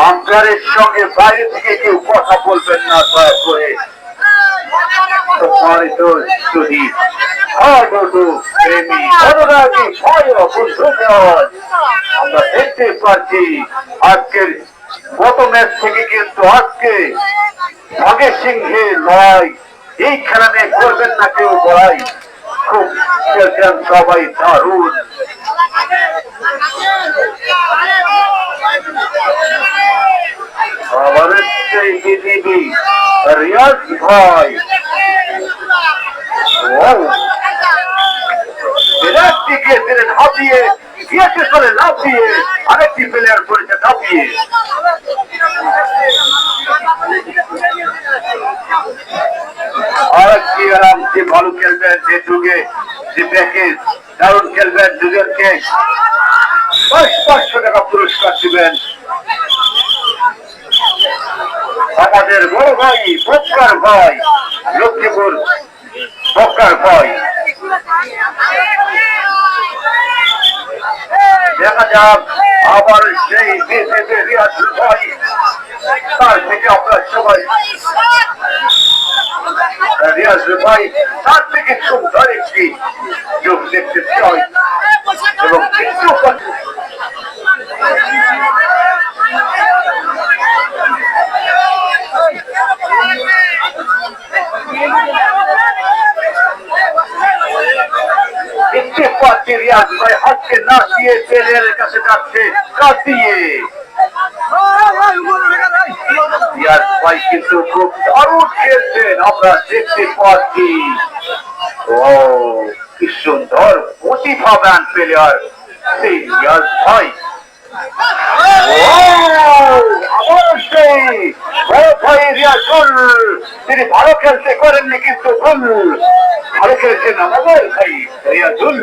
আম্পায়ারের সঙ্গে বাইরে থেকে কেউ কথা বলবেন না, দয়া করে। বন্ধুগণ আমরা দেখতে পাচ্ছি আজকের ম্যাচ থেকে আজকে লড়াই। এই খেলা নিয়ে করবেন না কেউ বড়াই খুব সবাই দারুণ আবার সেই বিজিবি ভাই দিকে দিলেন হাঁপিয়ে গিয়েছে করে লাফিয়ে আরেকটি প্লেয়ার করেছে কাঁপিয়ে আরেকটি আরাম যে ভালো খেলবেন যে যুগে যে ব্যাকে দারুণ খেলবেন দুজনকে। পাঁচ পাঁচশো টাকা পুরস্কার দিবেন। আমাদের বড় ভাই বক্কার ভাই, লক্ষ্মীপুর বক্কার ভাই। দেখা যাক, আবার সেই ভাই, তার থেকে আমরা সবাই রিয়াজ ভাই, তার থেকে সুন্দর একটি যোগ দেখতে চাই। দেখতে পাচ্ছি রিয়াজ হাতকে না দিয়ে পেলের কাছে যাচ্ছে রিয়াজ ভাই কিন্তু তিনি ভালো খেলতে করেননি কিন্তু ভুল ভালো খেলছেন আমাদের ভাই রিয়াজুল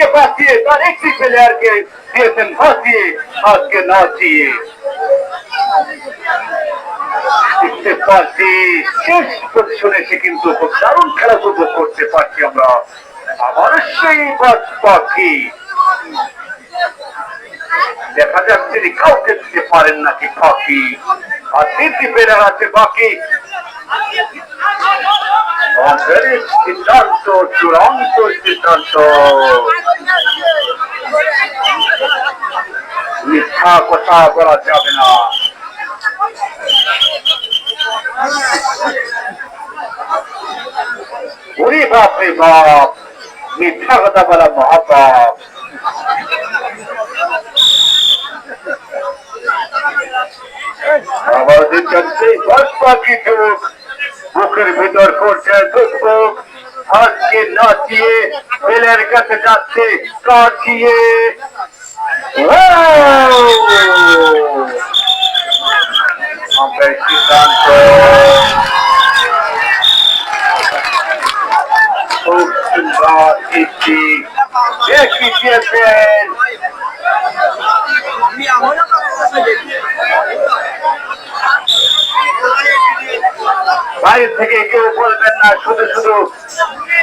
আজকে বাঁচিয়ে তার একটি প্লেয়ারকে দিয়েছেন বাঁচিয়ে আজকে না দিয়ে। দেখতে পাখি দেখা যাচ্ছে যে কাউকে দিতে পারেন নাকি আছে বাকি। সিদ্ধান্ত, চূড়ান্ত সিদ্ধান্ত। কথা বলা যাবে না ওরে বাপ রে বাপ মিথ্যা কথা বলা মহাপাপ আবার দিচ্ছেন সেই দশ পাখি চোখ বুকের ভিতর করছে দুঃখ আজকে নাচিয়ে বেলের কাছে যাচ্ছে কাটিয়ে বাইরে থেকে কেউ বলবেন না, শুধু শুধু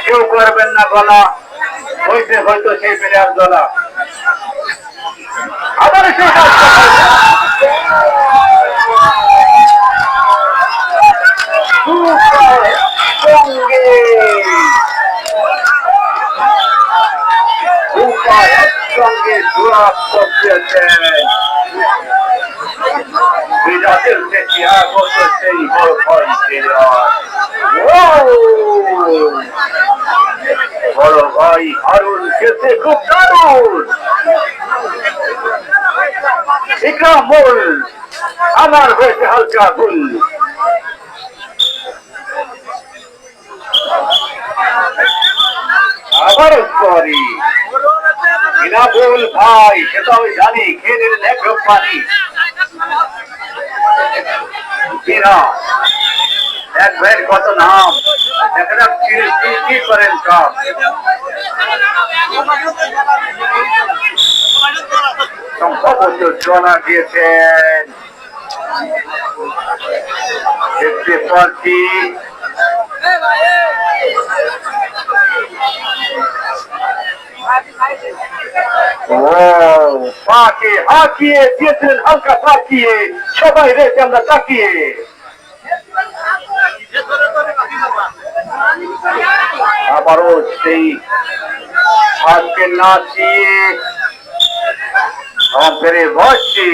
কেউ করবেন না গলা। হইতে হয়তো সেই প্লেয়ার গলা আবার সেই কাজটা করবেন। সুপার সঙ্গে সুপার জোড়া করতেছেন আমার হয়েছে হালকা ভুল আবার ইনাবুল ভাই সেটা আমি জানি খেয়ে নিলেন এক ঢোক পানি? এক ভাইয়ের কত নাম? দেখা যাক কি- করেন সব? ও পাকে হাঁকিয়ে দিয়েছিলেন হালকা তাকিয়ে সবাই রেখে আমরা তাকিয়ে। আবারও সেই হাতকে নাচিয়ে আমাদের বসছি।